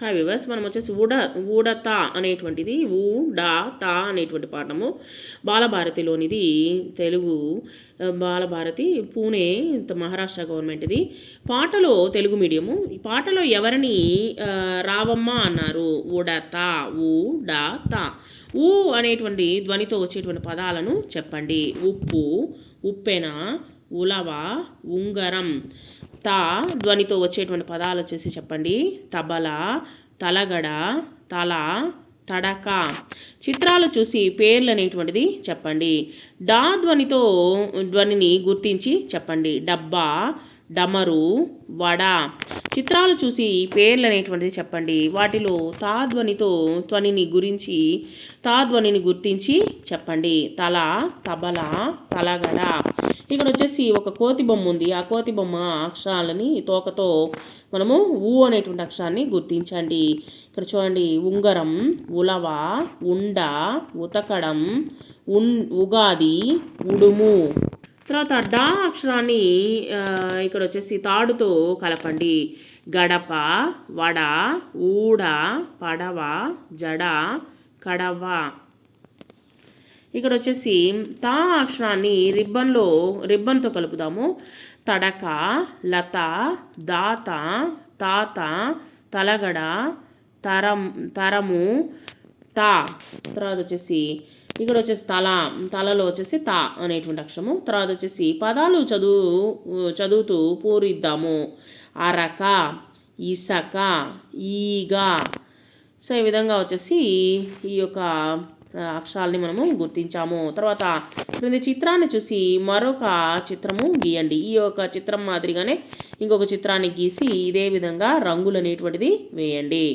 Hi viewers మనం వచ్చేసి ఊడ ఊడత అనేటువంటిది ఊడా తా అనేటువంటి పాఠము. బాలభారతిలోనిది తెలుగు బాలభారతి పూణే త- మహారాష్ట్ర గవర్నమెంట్ది. పాటలో తెలుగు మీడియము పాటలో ఎవరిని రావమ్మ అన్నారు? ఊడత తా. ఊ అనేటువంటి ధ్వనితో వచ్చేటువంటి పదాలను చెప్పండి. ఉప్పు ఉప్పెన ఉలవ ఉంగరం. తా ధ్వనితో వచ్చేటువంటి పదాలు వచ్చేసి చెప్పండి. తబల తలగడ తల తడక. చిత్రాలు చూసి పేర్లు అనేటువంటిది చెప్పండి. డా ధ్వనితో ధ్వనిని గుర్తించి చెప్పండి. డబ్బా డమరు వడ. చిత్రాలు చూసి పేర్లు అనేటువంటిది చెప్పండి. వాటిలో తాధ్వనితో ధ్వనిని గురించి తాధ్వనిని గుర్తించి చెప్పండి. తల తబల తలగడ. ఇక్కడ వచ్చేసి ఒక కోతి బొమ్మ ఉంది. ఆ కోతి బొమ్మ అక్షరాలని తోకతో మనము ఊ అనేటువంటి అక్షరాన్ని గుర్తించండి. ఇక్కడ చూడండి. ఉంగరం ఉలవ ఉండ ఉతకడం ఉన్ ఉగాది ఉడుము. తర్వాత డా అక్షరాన్ని ఇక్కడ వచ్చేసి తాడుతో కలపండి. గడప వడ ఊడ పడవ జడ కడవ. ఇక్కడ వచ్చేసి తా అక్షరాన్ని రిబ్బన్లో రిబ్బన్తో కలుపుదాము. తడక లత దాత తాత తలగడ తరం తరము తా. తర్వాత వచ్చేసి ఇక్కడ వచ్చేసి తల తలలో వచ్చేసి తా అనేటువంటి అక్షరము. తర్వాత వచ్చేసి పదాలు చదువు చదువుతూ పూరిద్దాము. అరక ఇసక ఈగ. సో ఈ విధంగా వచ్చేసి ఈ యొక్క అక్షరాలని అక్షరాల్ని మనము గుర్తించాము. తర్వాత క్రింది చిత్రాన్ని చూసి మరొక చిత్రము గీయండి. ఈ యొక్క చిత్రం మాదిరిగానే ఇంకొక చిత్రాన్ని గీసి ఇదే విధంగా రంగులు అనేటువంటిది వేయండి.